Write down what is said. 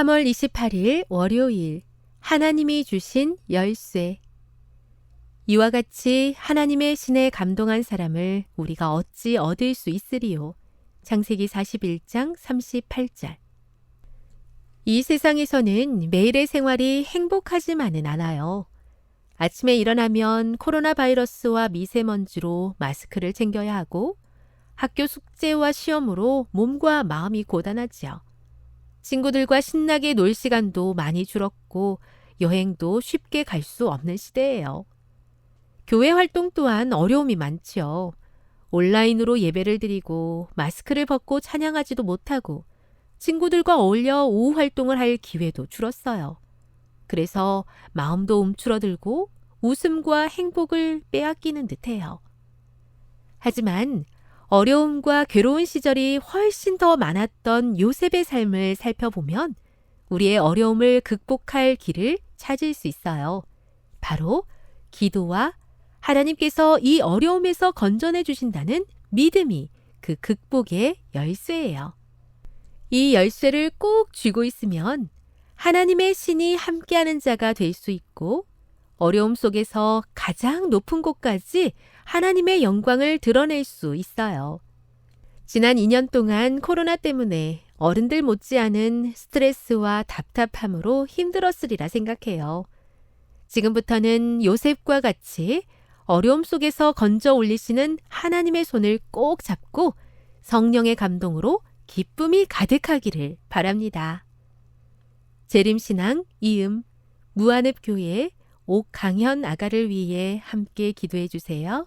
3월 28일 월요일 하나님이 주신 열쇠 이와 같이 하나님의 신에 감동한 사람을 우리가 어찌 얻을 수 있으리요. 창세기 41장 38절 이 세상에서는 매일의 생활이 행복하지만은 않아요. 아침에 일어나면 코로나 바이러스와 미세먼지로 마스크를 챙겨야 하고 학교 숙제와 시험으로 몸과 마음이 고단하지요. 친구들과 신나게 놀 시간도 많이 줄었고 여행도 쉽게 갈 수 없는 시대예요. 교회 활동 또한 어려움이 많지요. 온라인으로 예배를 드리고 마스크를 벗고 찬양하지도 못하고 친구들과 어울려 오후 활동을 할 기회도 줄었어요. 그래서 마음도 움츠러들고 웃음과 행복을 빼앗기는 듯해요. 하지만 어려움과 괴로운 시절이 훨씬 더 많았던 요셉의 삶을 살펴보면 우리의 어려움을 극복할 길을 찾을 수 있어요. 바로 기도와 하나님께서 이 어려움에서 건져내 주신다는 믿음이 그 극복의 열쇠예요. 이 열쇠를 꼭 쥐고 있으면 하나님의 신이 함께하는 자가 될 수 있고 어려움 속에서 가장 높은 곳까지 하나님의 영광을 드러낼 수 있어요. 지난 2년 동안 코로나 때문에 어른들 못지않은 스트레스와 답답함으로 힘들었으리라 생각해요. 지금부터는 요셉과 같이 어려움 속에서 건져 올리시는 하나님의 손을 꼭 잡고 성령의 감동으로 기쁨이 가득하기를 바랍니다. 재림신앙 이음 무한읍 교회 옥강현 아가를 위해 함께 기도해 주세요.